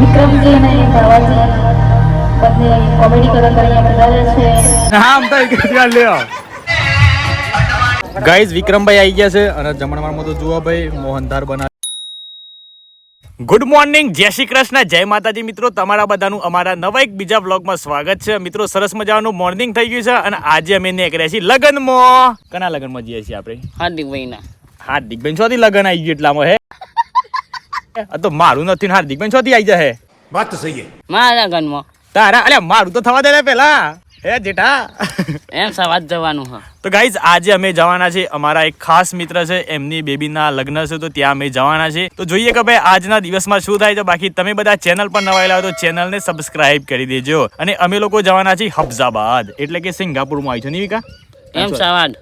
વિક્રમજી અને બાવાજી બંને કોમેડી કલાકાર અહીંયા પધાર્યા છે આમ તો એક લ્યો. ગાઈઝ વિક્રમભાઈ આવી ગયા છે અને જમણવારમાં તો જુઓ ભાઈ મોહનધાર બના ગુડ મોર્નિંગ જય શ્રી કૃષ્ણ જય માતાજી મિત્રો તમારા બધાનું અમારા નવા એક બીજા વ્લોગમાં સ્વાગત છે. મિત્રો સરસ મજાનું મોર્નિંગ થઈ ગયું છે અને આજે અમે નીકળ્યા છીએ લગ્નમાં. કના લગ્નમાં જઈએ છીએ આપણે? હાર્દિકભાઈના. હાર્દિકબેન છોથી લગ્ન આવી ગયું એટલામાં હે? તો મારું નથી હાર્દિક બેન છોથી આવી જશે. વાત તો સહી મારા ગનમાં તારા અલ્યા મારું તો થવા દે પેલા. એ જેઠા. એમ સવાજ જવાનું હા. તો ગાઈઝ આજે અમે જવાના છે અમારા એક ખાસ મિત્ર છે એમની બેબીના લગ્ન છે તો ત્યાં અમે જવાના છે તો જોઈએ કે ભાઈ આજના દિવસમાં શું થાય છે. બાકી તમે બધા ચેનલ પર નવાયેલા તો ચેનલને સબસ્ક્રાઇબ કરી દેજો. અને અમે લોકો જવાના છીએ હફઝાબાદ એટલે કે સિંગાપુરમાં આવી છો નિવિકા એમ સવાજ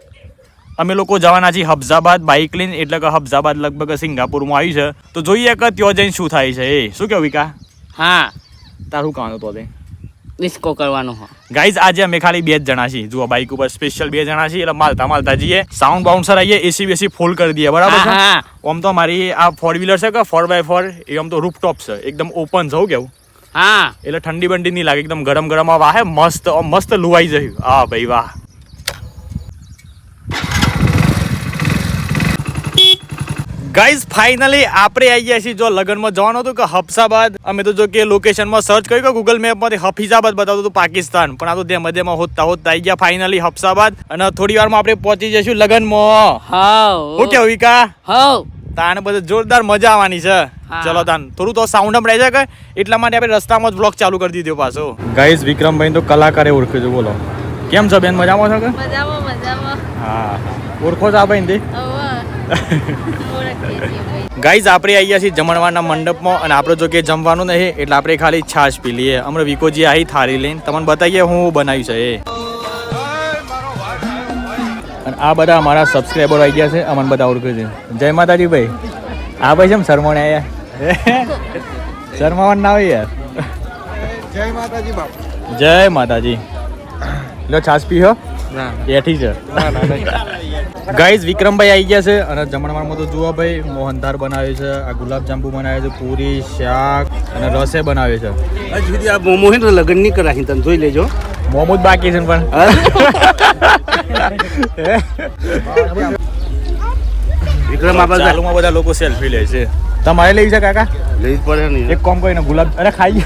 અમે લોકો જવાના છીએ હફઝાબાદ બાઇક લઈને એટલે કે હફઝાબાદ લગભગ સિંગાપુરમાં આવી છે. તો જોઈએ કે ત્યાં જઈને શું થાય છે. એ શું કેવું વિકા? હા. તારું કહેવાનું તો ડિસ્કો કરવાનો હા. ગાઈઝ આજે અમે ખાલી બે જ જણા છીએ. જુઓ બાઇક ઉપર સ્પેશિયલ બે જણા છીએ. એટલે માલતા માલતા જઈએ. સાઉન્ડ બાઉન્સર આવીએ એસી બેસી ફૂલ કરી દઈએ. બરાબર છે? આમ તો મારી આ ફોર વ્હીલર છે કે ફોર બાય ફોર એ આમ તો રૂપટોપ છે. એકદમ ઓપન જવું કેવું? હા. એટલે ઠંડી બંડી નહીં લાગે. એકદમ ગરમ ગરમ વાહે મસ્ત મસ્ત લુવાઈ જાય હા ભાઈ વાહ. ગાઈઝ ફાઇનલી આપણે આવી ગયા છીએ જો લગ્નમાં. જવાનું હતું કે હફસાબાદ. અમે તો જો કે લોકેશનમાં સર્ચ કર્યું કે ગૂગલ મેપમાંથી હફીઝાબાદ બતાવતું હતું પાકિસ્તાન. પણ આ તો ધેમ ધેમાં હોતતા હોતતા આવી ગયા ફાઇનલી હફસાબાદ. અને થોડી વારમાં આપણે પહોંચી જઈશું લગ્નમાં. હું કેવું વિકા હવ તાને બધું જોરદાર મજા આવવાની છે. ચલો તાન થોડું તો સાઉન્ડ સંભળાય છે કે એટલા માટે આપણે રસ્તામાં જ બ્લોગ ચાલુ કરી દીધો પાછો. ગાઈઝ વિક્રમભાઈ તો કલાકારે ઓળખ્યો છે બોલો. કેમ છો બેન મજામાં છો કે? મજામાં મજામાં. હા ઓળખો છો આ ભાઈ ગાઈઝ આપણે આવી છીએ જમણવાના મંડપમાં અને આપણે જો કે જમવાનું નહીં એટલે આપણે ખાલી છાશ પી લઈએ. હમણાં વિકોજી આહી થાળી લઈને. તમને બતાવીએ હું બનાવ્યું છે એ. અને આ બધા અમારા સબસ્ક્રાઈબર આવી ગયા છે. અમને બધા ઓળખે છે. જય માતાજી ભાઈ. આ ભાઈ છે શરમણ આવ્યા શરમાવાનું ના હોય યાર. જય માતાજી બાપુ. જય માતાજી. લો છાશ પીહો એઠી છે. ના ના ગાઈઝ વિક્રમભાઈ આવી ગયા છે અને જમણવારમાં તો જુઓ ભાઈ મોહનધાર બનાવે છે આ ગુલાબજાંબુ બનાવ્યું બનાવે છે પૂરી શાક અને રસે બનાવે છે. સુધી આ મોમો હે લગ્ન નહીં કરાવી તમે જોઈ લેજો. મોમો જ બાકી છે પણ. વિક્રમ આ બધા ચાલુમાં બધા લોકો સેલ્ફી લે છે. તમારે લેવી છે કાકા? લઈ પડે ને. એક કોમ કરીને ગુલાબ અરે ખાઈ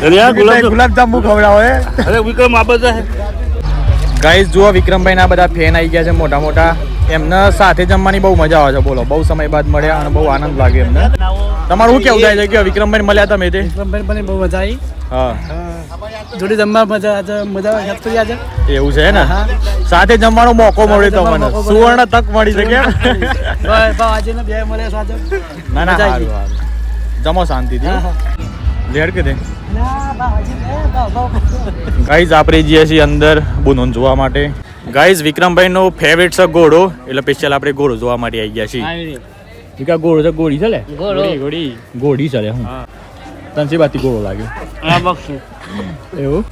ગુલાબ ગુલાબ જાંબુ ખવડાવો અરે વિક્રમ આ બધા ગાઈઝ જુઓ વિક્રમભાઈ ના બધા ફેન આવી ગયા છે મોટા મોટા એમને સાથે જમવાની બહુ મજા આવે છે બોલો. બહુ સમય બાદ મળ્યા અને બહુ આનંદ લાગે એમને. તમારું શું કેવું થાય છે? કે વિક્રમભાઈ મળ્યા તમે તે? વિક્રમભાઈ મને બહુ મજા આવી. હા. જોડે જમવા મજા મજા યાદ કરી આજે એવું છે ને? સાથે જમવાનો મોકો મળ્યો તો મને સુવર્ણ તક મળી છે કેમ આજે ને બે મળ્યા સાથે ના ના સારું સારું જમો શાંતિથી. લેડ કે દે ગાઈઝ આપણે જઈએ છીએ અંદર બુનોન જોવા માટે ગાઈઝ વિક્રમભાઈ નો ફેવરેટ છે ઘોડો. એટલે સ્પેશિયલ આપણે ઘોડો જોવા માટે આવી ગયા છીએ. વિકા ઘોડો છે ઘોડી છે લે? ઘોડો. ઘોડી ચાલે હું. તને શી બાતી ઘોડો લાગ્યો આ બક્ષી. એવું?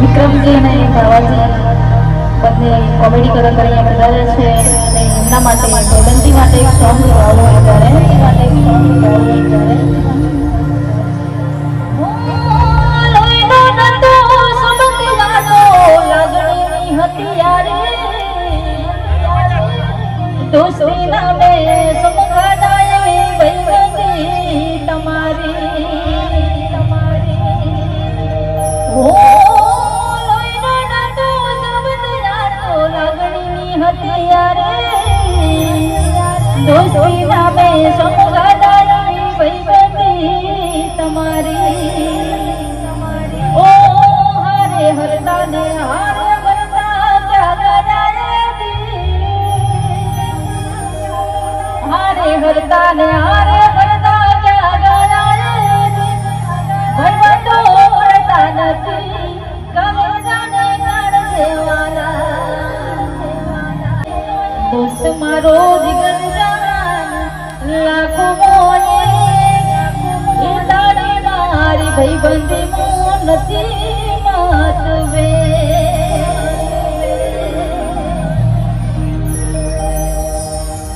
વિક્રમજી અને બાવાજી બંને કોમેડી કલર અહીંયા વધારે છે. અને એમના માટે ભાઈબંધી માટે એક સોંગ ગાવું અત્યારે. માટે એક સોંગ ગાવું. તુલસી નામે સુખદાયી ભૈરવી તમારી દોસ્તી નામે સુખદાયી ભૈરવી તમારી ઓ હરે હરદાને હારે ફરતા ને હારે ફરતા ક્યાં ગયા રે ભરવતો ફરતા નથી કમોડાને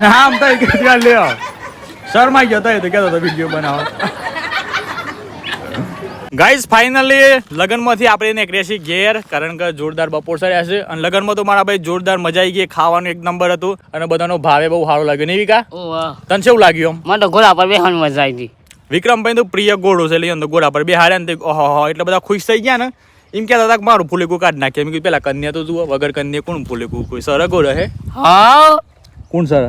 હા, આમ તો લ્યો. શર્માઈ ગયો તો એ તો કહેતો હતો વીડિયો બનાવો. ગાઈઝ ફાઇનલી લગ્નમાંથી આપણે એને ક્રેશી ઘેર કારણ કે જોરદાર બપોર સર્યા છે. અને લગનમાં તો મારા ભાઈ જોરદાર મજા આવી ગઈ ખાવાનું એક નંબર હતું અને બધાનો ભાવે બહુ સારો લાગ્યો. નહીં વિકા? તને કેવું લાગ્યું મને તો ઘોડા પર બેસવાની મજા આવી હતી. વિક્રમભાઈ તો પ્રિય ઘોડો છે લઈને તો ઘોડા પર બે હાર્યા ને ઓહો હો એટલે બધા ખુશ થઈ ગયા ને? એમ કહેતા હતા કે મારું ફૂલેકું કાઢ નાખે. એમ કીધું પેલા કન્યા તો જુઓ વગર કન્યા કોણ ફૂલેકું? કોઈ સરગો રહે? હા? કોણ સર?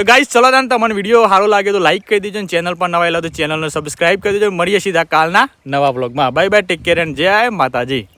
તો ગાઈસ ચલો તાન તમને વીડિયો સારો લાગે તો લાઈક કરી દેજો ચેનલ પર નવા આવેલા તો ચેનલને સબસ્ક્રાઈબ કરી દેજો. મળીએ સીધા કાલના નવા બ્લોગમાં bye bye take care and જય માતાજી.